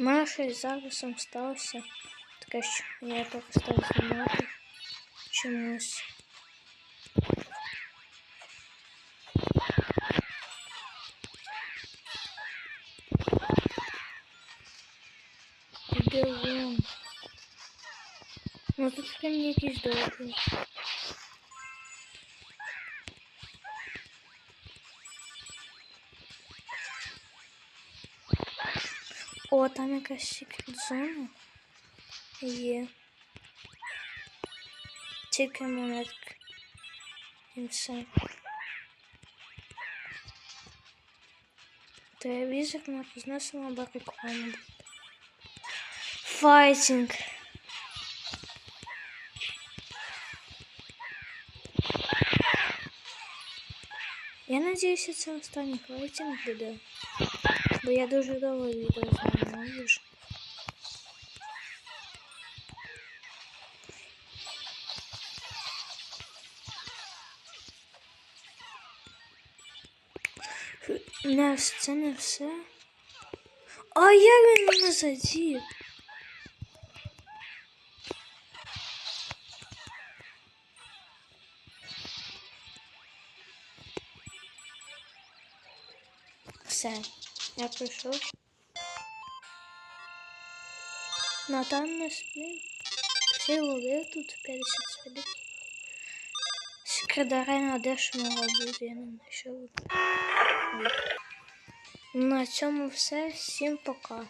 Мене щось зараз сталося. Таке, що я перестав знімати чомусь. Іди вон. Ну тут прям якийсь довгий. О, там якась секрет зона є. Тільки монетки. І все. Телевізор не рознесено або реклама. Файтинг. Я надіюся, це останній файтинг буде. Бо я дуже довго відео знімаю. вже. Не, це не все. А як він мене задів? Все, я прийшов. Натан не спи. Всі ловив тут 50 спидів. Секретарена де ж могла бути, я не знайшов. На цьому все. Всім пока.